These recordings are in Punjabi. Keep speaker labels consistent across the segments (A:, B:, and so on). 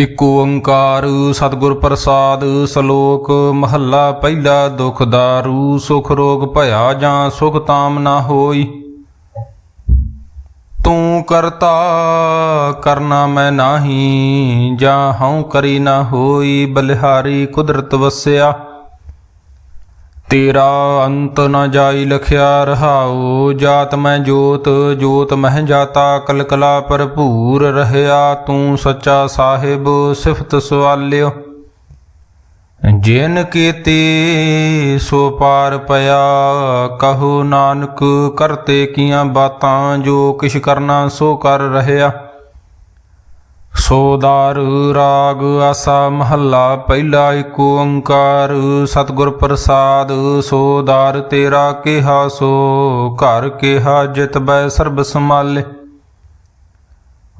A: ਇਕ ਓੰਕਾਰ ਸਤਿਗੁਰ ਪ੍ਰਸਾਦ ਸ਼ਲੋਕ ਮਹੱਲਾ ਪਹਿਲਾ ਦੁਖ ਦਾਰੂ, ਸੁਖ ਰੋਗ ਭਇਆ ਜਾਂ ਸੁਖ ਤਾਮ ਨਾ ਹੋਈ। ਤੂੰ ਕਰਤਾ, ਕਰਨਾ ਮੈਂ ਨਾਹੀ ਜਾਂ ਹਉ ਕਰੀ ਨਾ ਹੋਈ, ਬਲਿਹਾਰੀ ਕੁਦਰਤ ਵਸਿਆ। ਤੇਰਾ ਅੰਤ ਨ ਜਾਈ ਲਖਿਆ ਰਹਾਉ, ਜਾਤ ਮੈਂ ਜੋਤ ਜੋਤ ਮਹਿ ਜਾਤਾ, ਕਲਕਲਾ ਭਰਪੂਰ ਰਹਿਆ, ਤੂੰ ਸੱਚਾ ਸਾਹਿਬ, ਸਿਫਤ ਸਵਾਲਿਓ। ਜਿਨ ਕੀਤੇ ਸੋ ਪਾਰ ਪਿਆ, ਕਹੋ ਨਾਨਕ, ਕਰਤੇ ਕੀਆਂ ਬਾਤਾਂ, ਜੋ ਕਿਛ ਕਰਨਾ ਸੋ ਕਰ ਰਹਿਆ। ਸੋਦਾਰ ਰਾਗ ਆਸਾ ਮਹੱਲਾ, ਪਹਿਲਾ ਏਕ ਓੰਕਾਰ। ਸਤਿਗੁਰ ਪ੍ਰਸਾਦ, ਸੋਦਾਰ ਤੇਰਾ ਕਿਹਾ ਸੋ, ਘਰ ਕਿਹਾ ਜਿਤ ਬੈ ਸਰਬ ਸਮਾਲੇ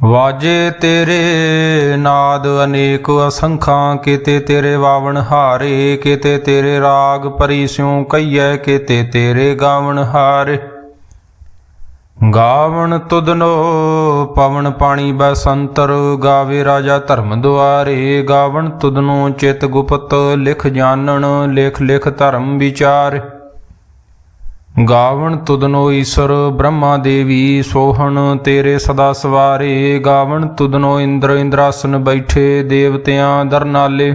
A: ਵਾਜੇ ਤੇਰੇ ਨਾਦ ਅਨੇਕ ਅਸੰਖਾਂ, ਕਿਤੇ ਤੇਰੇ ਵਾਵਣ ਹਾਰੇ, ਕਿਤੇ ਤੇਰੇ ਰਾਗ ਪਰਿਸ਼ਿਉ ਕਈਐ ਕੀਤੇ ਤੇਰੇ ਗਾਵਣ ਹਾਰੇ। ਗਾਵਣ ਤੁਦਨੋ ਪਵਨ ਪਾਣੀ ਬਸੰਤਰ, ਗਾਵੇ ਰਾਜਾ ਧਰਮ ਦੁਆਰੇ। ਗਾਵਣ ਤੁਦਨੋ ਚਿਤ ਗੁਪਤ, ਲਿਖ ਜਾਣਨ, ਲਿਖ ਲਿਖ ਧਰਮ ਵਿਚਾਰ। ਗਾਵਣ ਤੁਦਨੋ ਈਸ਼ਰ, ਬ੍ਰਹਮਾ ਦੇਵੀ, ਸੋਹਣ ਤੇਰੇ ਸਦਾ ਸਵਾਰੇ। ਗਾਵਣ ਤੁਦਨੋ ਇੰਦਰ ਇੰਦਰਾਸਨ ਬੈਠੇ, ਦੇਵਤਿਆਂ ਦਰਨਾਲੇ।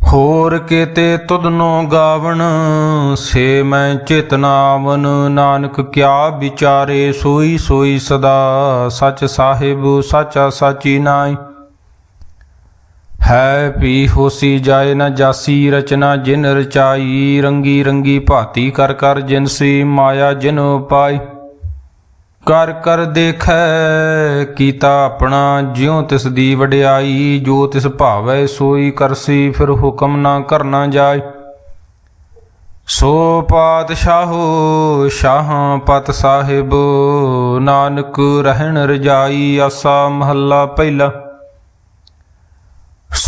A: ਹੋਰ ਕੀਤੇ ਤੁਧਨੋ ਗਾਵਣ, ਸੇ ਮੈਂ ਚੇਤਨਾਵਨ ਨਾਨਕ ਕਿਆ ਵਿਚਾਰੇ ਸੋਈ ਸੋਈ ਸਦਾ, ਸਚ ਸਾਹਿਬ ਸਾਚਾ ਸਾਚੀ ਨਾਈ ਹੈ ਪੀ ਹੋਸੀ ਜਾਏ ਨਾ ਜਾਸੀ ਰਚਨਾ ਜਿਨ ਰਚਾਈ, ਰੰਗੀ ਰੰਗੀ ਭਾਤੀ ਕਰ ਕਰ ਜਿਨਸੀ ਮਾਇਆ ਜਿਨ ਪਾਈ। ਕਰ ਕਰ ਦੇਖੈ, ਕੀਤਾ ਆਪਣਾ ਜਿਉ ਤਿਸ ਦੀ ਵਡਿਆਈ, ਜੋ ਤਿਸ ਭਾਵੈ ਸੋਈ ਕਰਸੀ, ਫਿਰ ਹੁਕਮ ਨਾ ਕਰਨਾ ਜਾਏ ਸੋ ਪਾਤਸ਼ਾਹੋ, ਸ਼ਾਹਾਂ ਪਤ ਸਾਹਿਬ, ਨਾਨਕ ਰਹਿਣ ਰਜਾਈ, ਆਸਾ ਮਹੱਲਾ ਪਹਿਲਾ।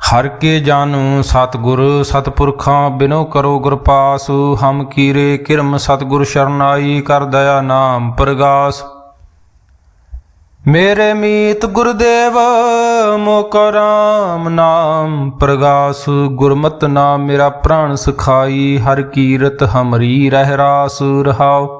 A: ਹਰ ਕੇ ਜਾਨੂ ਸਤਿਗੁਰ, ਸਤਪੁਰਖਾਂ, ਬਿਨੋ ਕਰੋ ਗੁਰ ਪਾਸ ਹਮ ਕੀਰੇ ਕਿਰਮ ਸਤਿਗੁਰ ਸ਼ਰਨਾਈ ਕਰ ਦਇਆ ਨਾਮ ਪ੍ਰਗਾਸ। ਮੇਰੇ ਮੀਤ ਗੁਰਦੇਵ, ਮੋਕ ਰਾਮ ਨਾਮ ਪ੍ਰਗਾਸ। ਗੁਰਮਤ ਨਾਮ ਮੇਰਾ ਪ੍ਰਾਣ ਸਖਾਈ, ਹਰ ਕੀਰਤ ਹਮਰੀ ਰਹਿ ਰਾਸ ਰਹਾਉ।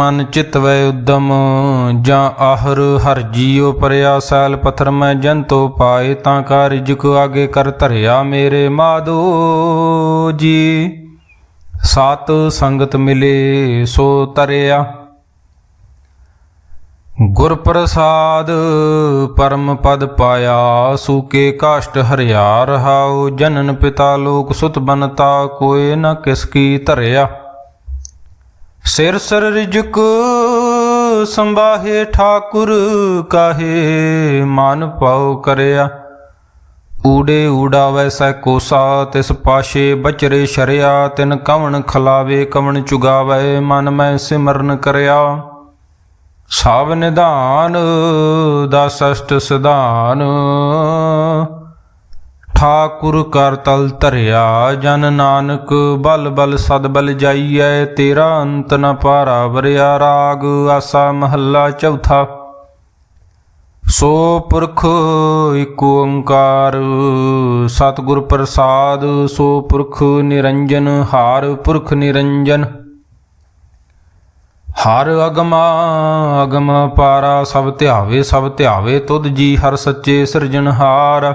A: ਮਨ ਚਿਤਵੈ ਉਦਮ, ਜਾਂ ਆਹਰ ਹਰ ਜੀਉ ਪਰਿਆ ਸੈਲ ਪਥਰ ਮੈਂ ਜੰਤੋ ਪਾਏ, ਤਾਂ ਕਾ ਰਿਜਕ ਆਗੇ ਕਰ ਧਰਿਆ ਮੇਰੇ ਮਾਦੋ ਜੀ। ਸਤ ਸੰਗਤ ਮਿਲੇ, ਸੋ ਤਰਿਆ। ਗੁਰ ਪ੍ਰਸਾਦ ਪਰਮ ਪਦ ਪਾਇਆ, ਸੂਕੇ ਕਾਸ਼ਟ ਹਰਿਆ, ਰਹਾਉ ਜਨਨ ਪਿਤਾ ਲੋਕ ਸੁਤ ਬਨਤਾ, ਕੋਏ ਨ ਕਿਸ ਕੀ ਧਰਿਆ। ਸਿਰ ਸਰ ਰਿਜਕ ਸੰਭਾਹੇ ਠਾਕੁਰ ਕਾਹੇ ਮਨ ਪਾਉ ਕਰਿਆ। ਊੜੇ ਊੜਾਵੈ ਸੈ ਕੋਸਾ ਤਿਸ ਪਾਸ਼ੇ ਬਚਰੇ ਸ਼ਰਿਆ, ਤਿਨ ਕਵਣ ਖਲਾਵੇ, ਕਵਣ ਚੁਗਾਵੇ, ਮਨ ਮੈਂ ਸਿਮਰਨ ਕਰਿਆ। ਸਭ ਨਿਧਾਨ ਦਾ ਸਸ਼ਟ ਸਿਧਾਨ ਠਾਕੁਰ ਕਰ ਤਲ ਧਰਿਆ, ਜਨ ਨਾਨਕ ਬਲ ਬਲ ਸਦ ਬਲ ਜਾਈਐ, ਤੇਰਾ ਅੰਤ ਨ ਪਾਰਾ ਵਰਿਆ ਰਾਗ, ਆਸਾ ਮਹੱਲਾ ਚੌਥਾ। ਸੋ ਪੁਰਖ ਇਕ ਓੰਕਾਰ, ਸਤਿਗੁਰ ਪ੍ਰਸਾਦ, ਸੋ ਪੁਰਖ ਨਿਰੰਜਨ, ਹਾਰ ਪੁਰਖ ਨਿਰੰਜਨ। ਹਰ ਅਗਮਾ, ਅਗਮ ਪਾਰਾ, ਸਭ ਧਿਆਵੇ ਸਭ ਧਿਆਵੇ, ਤੁਧ ਜੀ ਹਰ ਸੱਚੇ ਸਿਰਜਣਹਾਰ।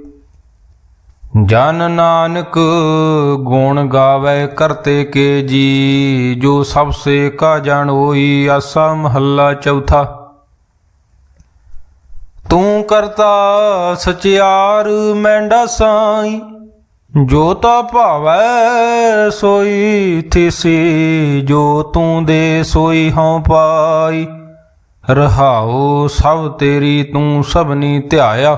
A: ਜਨ ਨਾਨਕ ਗੁਣ ਗਾਵੇ ਕਰਤੇ ਕੇ ਜੀ, ਜੋ ਸਭ ਸੇ ਕਾ ਜਾਣ ਹੋਈ ਆਸਾ ਮਹੱਲਾ ਚੌਥਾ। ਤੂੰ ਕਰਤਾ ਸਚਿਆਰ ਮੈਂਡਾ ਸਾਈ, ਜੋ ਤਾ ਭਾਵੈ ਸੋਈ ਥਿਸੀ, ਜੋ ਤੂੰ ਦੇ ਸੋਈ ਹਉ ਪਾਈ। ਰਹਾਉ ਸਭ ਤੇਰੀ ਤੂੰ ਸਭਨੀ ਧਿਆਇਆ।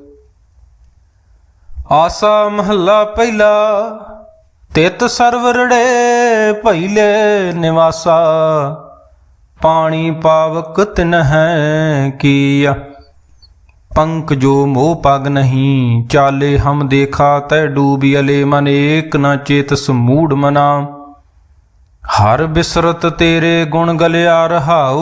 A: ਆਸਾ ਮਹੱਲਾ ਪਹਿਲਾ, ਤਿਤ ਸਰਵਰੜੇ ਭਈਲੇ ਨਿਵਾਸਾ। ਪਾਣੀ ਪਾਵਕ ਤਿਨ ਹੈ ਕੀਆ। ਪੰਕ ਜੋ ਮੋਹ ਪਗ ਨਹੀਂ, ਚਾਲੇ ਹਮ ਦੇਖਾ, ਤੈ ਡੂਬਿਅਲੇ ਮਨ ਏਕ ਨਾ ਚੇਤ ਸਮੂੜ ਮਨਾ। ਹਰ ਬਿਸਰਤ ਤੇਰੇ ਗੁਣ ਗਲਿਆ ਰਹਾਓ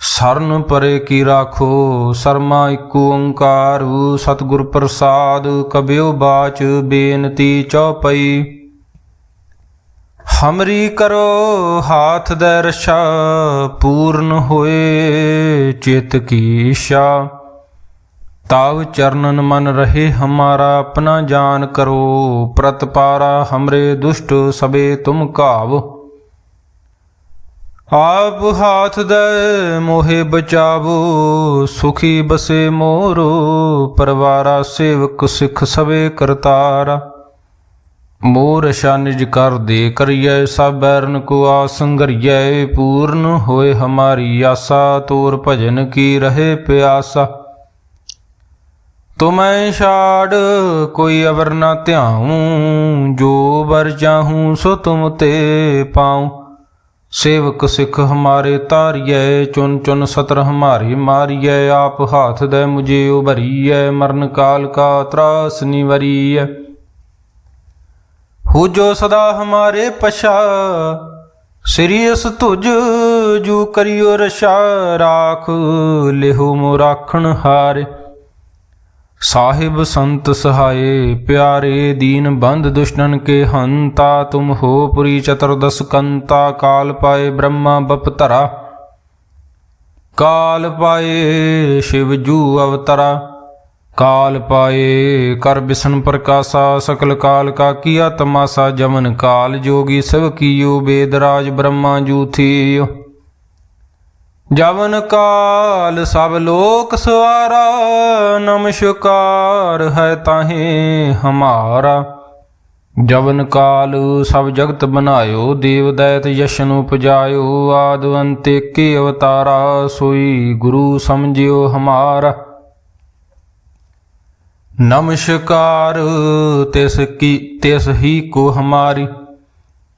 A: ਸਰਨ ਪਰੇ ਕੀ ਰਾਖੋ, ਸਰਮਾ ਇਕ ਓੰਕਾਰ, ਸਤਿਗੁਰ ਪ੍ਰਸਾਦ ਕਬਿਓ ਬਾਚ ਬੇਨਤੀ ਚਉਪਈ। ਹਮਰੀ ਕਰੋ ਹਾਥ ਦੇ ਰਛਾ ਪੂਰਨ ਹੋਏ ਚਿਤ ਕੀ ਇਸ਼ਾ ਤਾਵ ਚਰਨਨ ਮਨ ਰਹੇ ਹਮਾਰਾ, ਆਪਣਾ ਜਾਨ ਕਰੋ, ਪ੍ਰਤਪਾਰਾ ਹਮਰੇ ਦੁਸ਼ਟ ਸਬੇ ਤੁਮ ਕਾਵ ਆਪ ਹਾਥ ਦੇ ਮੋਹਿ ਬਚਾਵੋ, ਸੁਖੀ ਬਸੇ ਮੋਰੋ, ਪਰਵਾਰਾ ਸੇਵਕ ਸਿਖ ਸਵੇ ਕਰਤਾਰਾ। ਮੋਰ ਨਿਜ ਕਰ ਦੇ ਕਰੀਐ, ਸਭ ਬੈਰਨ ਕੋ ਆਸੰਗਰੀਐ ਪੂਰਨ ਹੋਏ ਹਮਾਰੀ ਆਸਾ, ਤੋਰ ਭਜਨ ਕੀ ਰਹੇ ਪਿਆਸਾ। ਤੁਮੈ ਛਾੜ ਕੋਈ ਅਵਰ ਨਾ ਧਿਆਉ, ਜੋ ਵਰ ਚਾਹੂੰ ਸੋ ਤੁਮ ਤੇ ਪਾਉ। ਸੇਵਕ ਸਿੱਖ ਹਮਾਰੇ ਤਾਰੀਐ ਚੁਨ ਚੁਨ ਸਤਰ ਹਮਾਰੀ ਮਾਰੀਐ, ਆਪ ਹਾਥ ਦੇ ਮੁਝੇ ਉਭਰੀਐ, ਮਰਨ ਕਾਲ ਕਾ ਤਰਾਸ ਨਿਵਰੀਐ। ਹੋ ਜੋ ਸਦਾ ਹਮਾਰੇ ਪਛਾ ਸ੍ਰੀਅਸ ਤੁਜ ਜੂ ਕਰਿਓ ਰਸ਼ਾ ਰਾਖ ਲਿਹੋ ਮੋ ਰਾਖਣ ਹਾਰੇ। ਸਾਹਿਬ ਸੰਤ ਸਹਾਏ, ਪਿਆਰੇ ਦੀਨ ਬੰਦ ਦੁਸ਼ਮਨ ਕੇ ਹੰਤਾ ਤੁਮ ਹੋ ਪੁਰੀ ਚਤੁਰਦਸ ਕੰਤਾ ਕਾਲ ਪਾਏ ਬ੍ਰਹਮਾ ਬਪ ਧਰਾ। ਕਾਲ ਪਾਏ ਸ਼ਿਵ ਜੂ ਅਵਤਰਾ। ਕਾਲ ਪਾਏ ਕਰ ਬਿਸ਼ਨ ਪ੍ਰਕਾਸ਼ਾ, ਸਕਲ ਕਾਲ ਕਾ ਕੀਆ ਤਮਾਸਾ, ਜਮਨ ਕਾਲ ਜੋਗੀ ਸਭ ਕੀਓ, ਬੇਦ ਰਾਜ ਬ੍ਰਹਮਾ ਜੂਥੀ ਜਵਨ ਕਾਲ ਸਭ ਲੋਕ ਸਵਾਰਾ, ਨਮਸਕਾਰ ਹੈ ਤਾਹੇ ਹਮਾਰਾ। ਜਵਨ ਕਾਲ ਸਭ ਜਗਤ ਬਨਾਇਓ ਦੇਵ ਦੈਤ ਯਸ਼ਨ ਉਪਜਾਇਓ, ਆਦਿ ਅੰਤੇ ਕੇ ਅਵਤਾਰਾ, ਸੋਈ ਗੁਰੂ ਸਮਝਿਓ ਹਮਾਰਾ। ਨਮਸਕਾਰ, ਤਿਸ ਕੀ, ਤਿਸ ਹੀ ਕੋ ਹਮਾਰੀ।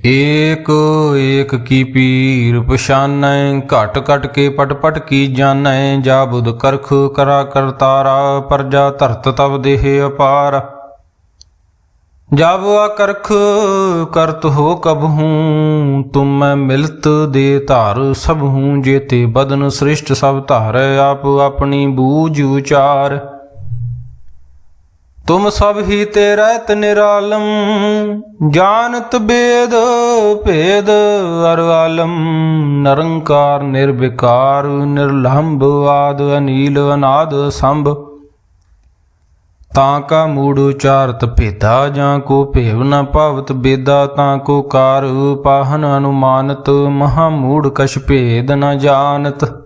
A: ਏਕ ਏਕ ਕੀ ਪੀਰ ਪਛਾਨੈ, ਘਟ ਘਟ ਕੇ ਪਟ ਪਟ ਕੀ ਜਾਣੈ ਜਾ ਬੁਧ ਕਰਖ ਕਰਾ ਕਰਤਾਰਾ ਪਰਜਾ ਧਰਤ ਤਬ ਦੇਹ ਅਪਾਰ। ਜਬ ਅਕਰਖ ਕਰਤ ਹੋ ਕਬ ਹੂੰ, ਤੁਮ ਮੈਂ ਮਿਲਤ ਦੇ ਧਾਰ ਸਭ ਹੂੰ, ਜੇਤੇ ਬਦਨ ਸ੍ਰਿਸ਼ਟ ਸਭ ਧਾਰ, ਆਪ ਆਪਣੀ ਬੂਝ ਉਚਾਰ। ਤੁਮ ਸਭ ਹੀ ਤੇ ਰਹਿਤ ਨਿਰਾਲਮ, ਜਾਣਤ ਬੇਦ, ਭੇਦ ਅਰ ਆਲਮ। ਨਿਰੰਕਾਰ, ਨਿਰਵਿਕਾਰ, ਨਿਰਲੰਭ, ਆਦ, ਅਨੀਲ, ਅਨਾਦ, ਸੰਭ। ਤਾਂ ਕਾ ਮੂੜ ਉਚਾਰਤ ਭੇਦਾ, ਜਾਂ ਕੋ ਭੇਵ ਨ ਭਾਵਤ ਬੇਦਾ, ਤਾਂ ਕੋ ਕਾਰ ਪਾਹਨ ਅਨੁਮਾਨਤ। ਮਹਾ ਮੂੜ ਕਛ ਭੇਦ ਨ ਜਾਣਤ।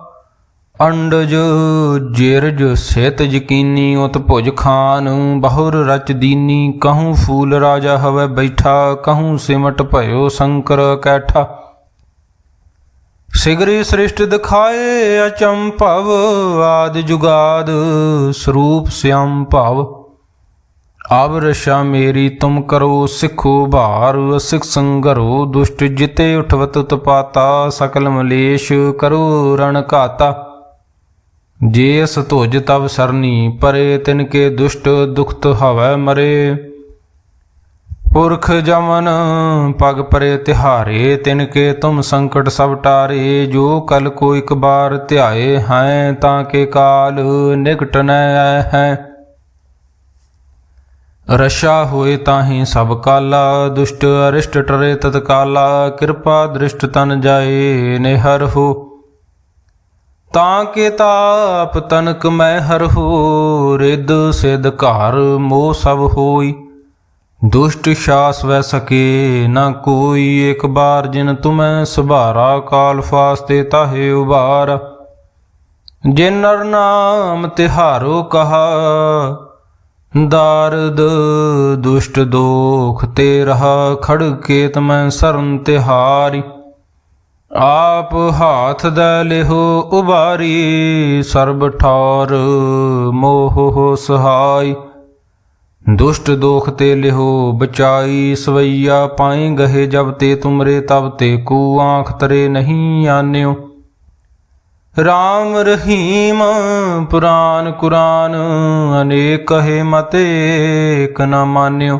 A: ਅੰਡਜ ਜਿਰਜ ਸਿਤ ਯਕੀਨੀ ਉਤ ਭੁਜ ਖਾਨ, ਬਹੁਰ ਰਚ ਦੀਨੀ, ਕਹੂੰ ਫੂਲ ਰਾਜਾ ਹਵੇ ਬੈਠਾ, ਕਹੂੰ ਸਿਮਟ ਭਇਓ ਸ਼ੰਕਰ ਕੈਠਾ। ਸਿਗਰੀ ਸ੍ਰਿਸ਼ਟ ਦਿਖਾਏ ਅਚੰਭਵ ਆਦ ਜੁਗਾਦ ਸਰੂਪ ਸਿਆਮ ਭਵ। ਆਵ ਰਸ਼ਾ ਮੇਰੀ ਤੁਮ ਕਰੋ ਸਿੱਖੋ ਭਾਰ, ਸਿਖ ਸੰਗਰੋ ਦੁਸ਼ਟ ਜਿਤੇ ਉਠਵਤ ਤਪਾਤਾ, ਸਕਲ ਮਲੇਸ਼ ਕਰੋ ਰਣ ਘਾਤਾ। ਜੇ ਸਤੁਜ ਤਵ ਸਰਨੀ, ਪਰੇ ਤਿਨ ਕੇ ਦੁਸ਼ਟ ਦੁਖਤ ਹਵੈ ਮਰੇ। ਪੁਰਖ ਜਮਨ, ਪਗ ਪਰੇ ਤਿਹਾਰੇ, ਤਿਨ ਕੇ ਤੁਮ ਸੰਕਟ ਸਭ ਟਾਰੇ। ਜੋ ਕਲ ਕੋ ਇਕ ਬਾਰ ਧਿਆਏ ਹੈ, ਤਾਂ ਕੇ ਕਾਲ ਨਿਕਟ ਨ ਆਏ ਹੈ। ਰਸ਼ਾ ਹੋਏ ਤਾਹੀ ਸਭ ਕਾਲਾ, ਦੁਸ਼ਟ ਅਰਿਸ਼ਟ ਟਰੇ ਤਤਕਾਲਾ। ਕਿਰਪਾ ਦ੍ਰਿਸ਼ਟ ਤਨ ਜਾਏ, ਨਿਹਰ ਹੋ। ਤਾਂ ਕੇ ਤਾਪ ਤਨਕ ਮੈਂ ਹਰ ਹੋ ਰਿਦ ਸਿਧ ਘਰ ਮੋਹ ਸਭ ਹੋਈ। ਦੁਸ਼ਟ ਸ਼ਾਸ ਵੈ ਸਕੇ ਨਾ ਕੋਈ, ਇੱਕ ਬਾਰ ਜਿਨ ਤੁਮੈ ਸੁਭਾਰਾ ਕਾਲ ਫਾਸਤੇ ਤਾਹੇ ਉਬਾਰ। ਜਿਨ ਨਰ ਨਾਮ ਤਿਹਾਰੋ ਕਹਾ, ਦਾਰਦ ਦੁਸ਼ਟ ਦੋਖ ਤੇ ਰਹਾ ਖੜ ਕੇ ਤਮੈ ਸਰਨ ਤਿਹਾਰੀ। ਆਪ ਹਾਥ ਦਾ ਲਿਹੋ ਉਬਾਰੀ, ਸਰਬ ਠੌਰ ਮੋਹ ਸਹਾਈ। ਦੁਸ਼ਟ ਦੋਖ ਤੇ ਲਿਹੋ ਬਚਾਈ, ਸਵਈਆ ਪਾਏ ਗਹੇ ਜਬ ਤੇ ਤੁਮਰੇ ਤਬ ਤੇ ਕੋ ਆਂਖ ਤਰੇ ਨਹੀਂ ਆਨਿਓ। ਰਾਮ ਰਹੀਮ ਪੁਰਾਨ ਕੁਰਾਨ, ਅਨੇਕ ਕਹੇ ਮਤੇ ਏਕ ਨ ਮਾਨਿਓ।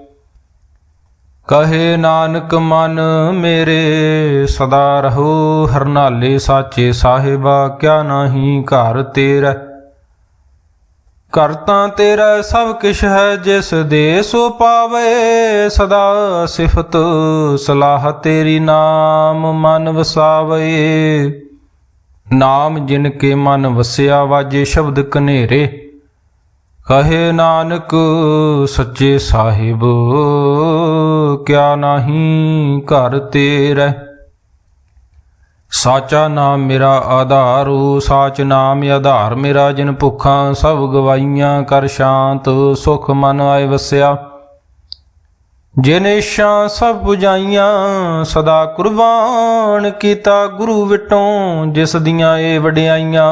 A: ਕਹੇ ਨਾਨਕ, ਮਨ ਮੇਰੇ, ਸਦਾ ਰਹੋ ਹਰਨਾਲੇ ਸਾਚੇ ਸਾਹਿਬਾ, ਕਿਆ ਨਾਹੀ ਘਰ ਤੇਰਾ। ਘਰ ਤਾਂ ਤੇਰਾ, ਸਭ ਕਿਛ ਹੈ ਜਿਸ ਦੇ, ਸੋ ਪਾਵੇ ਸਦਾ ਸਿਫਤ, ਸਲਾਹ ਤੇਰੀ ਨਾਮ ਮਨ ਵਸਾਵੇ। ਨਾਮ ਜਿਨ ਕੇ ਮਨ ਵਸਿਆ, ਵਾਜੇ ਸ਼ਬਦ ਕਨੇਰੇ ਕਹੇ ਨਾਨਕ ਸੱਚੇ ਸਾਹਿਬ, ਕਿਆ ਨਾਹੀ ਘਰ ਤੇਰਾ? ਸਾਚਾ ਨਾਮ ਮੇਰਾ ਆਧਾਰੂ, ਸਾਚ ਨਾਮ ਆਧਾਰ ਮੇਰਾ ਜਿਨ ਭੁੱਖਾਂ ਸਭ ਗਵਾਈਆਂ ਕਰ ਸ਼ਾਂਤ ਸੁਖ ਮਨ ਆਏ ਵਸਿਆ। ਜਿਨ ਇਸ਼ਾਂ ਸਭ 부ਜਾਈਆਂ ਸਦਾ ਕੁਰਬਾਨ ਕੀਤਾ ਗੁਰੂ ਵਿਟੋਂ, ਜਿਸ ਦੀਆਂ ਏ ਵਡਿਆਈਆਂ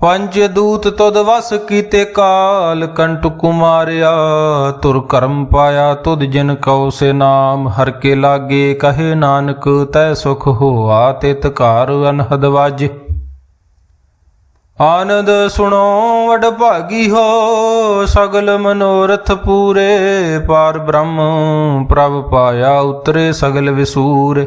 A: ਪੰਜ ਦੂਤ ਤੁਧ ਵਸ ਕੀਤੇ ਕਾਲ ਕੰਟ ਕੁਮਾਰਿਆ, ਤੁਰ ਕਰਮ ਪਾਇਆ ਤੁਧ ਜਿਨ ਕਉ ਸੇ ਨਾਮ, ਹਰ ਕੇ ਲਾਗੇ ਕਹੇ ਨਾਨਕ, ਤੈ ਸੁਖ ਹੋਆ ਤਿਤ ਘਰ ਅਨਹਦ ਵਾਜ। ਆਨੰਦ ਸੁਣੋ ਵਡ ਭਾਗੀ ਹੋ, ਸਗਲ ਮਨੋਰਥ ਪੂਰੇ, ਪਾਰ ਬ੍ਰਹਮ ਪ੍ਰਭ ਪਾਇਆ ਉਤਰੇ ਸਗਲ ਵਿਸੂਰ।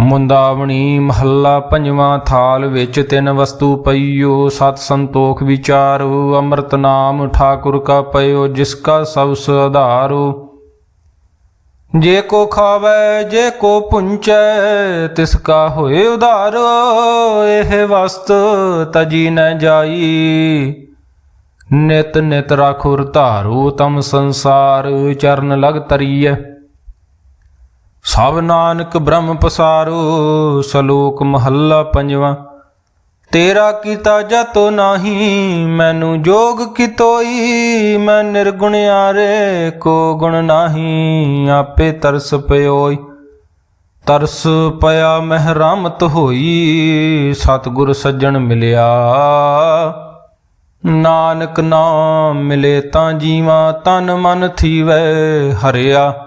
A: ਮੁੰਦਾਵਣੀ ਮਹੱਲਾ ਪੰਜਵਾਂ ਥਾਲ ਵਿੱਚ ਤਿੰਨ ਵਸਤੂ ਪਈਓ, ਸਤ ਸੰਤੋਖ ਵਿਚਾਰੋ, ਅੰਮ੍ਰਿਤ ਨਾਮ ਠਾਕੁਰ ਕਾ ਪਇਓ, ਜਿਸ ਕਾ ਸਭ ਸੁਧਾਰੋ। ਜੇ ਕੋ ਖਾਵੇ, ਜੇ ਕੋ ਪੁੰਚੈ, ਤਿਸ ਕਾ ਹੋਏ ਉਧਾਰ। ਇਹ ਵਸਤ ਤਜੀ ਨ ਜਾਈ। ਨਿਤ ਨਿਤ ਰਾਖੁਰ ਧਾਰੋ ਤਮ ਸੰਸਾਰ, ਚਰਨ ਲਗ ਤਰੀਐ ਸਭ ਨਾਨਕ ਬ੍ਰਹਮ ਪਸਾਰੋ, ਸ਼ਲੋਕ ਮਹੱਲਾ ਪੰਜਵਾਂ। ਤੇਰਾ ਕੀਤਾ ਜਤੋ ਨਾਹੀ, ਮੈਨੂੰ ਜੋਗ ਕਿਤੋਈ, ਮੈਂ ਨਿਰਗੁਣ ਆਰੇ ਕੋ ਗੁਣ ਨਾਹੀ, ਆਪੇ ਤਰਸ ਪਿਓਈ। ਤਰਸ ਪਿਆ ਮਹਿ ਰਾਮਤ ਹੋਈ, ਸਤਿਗੁਰ ਸੱਜਣ ਮਿਲਿਆ। ਨਾਨਕ ਨਾਮ ਮਿਲੇ ਤਾਂ ਜੀਵਾ, ਤਨ ਮਨ ਥੀਵੈ ਹਰਿਆ।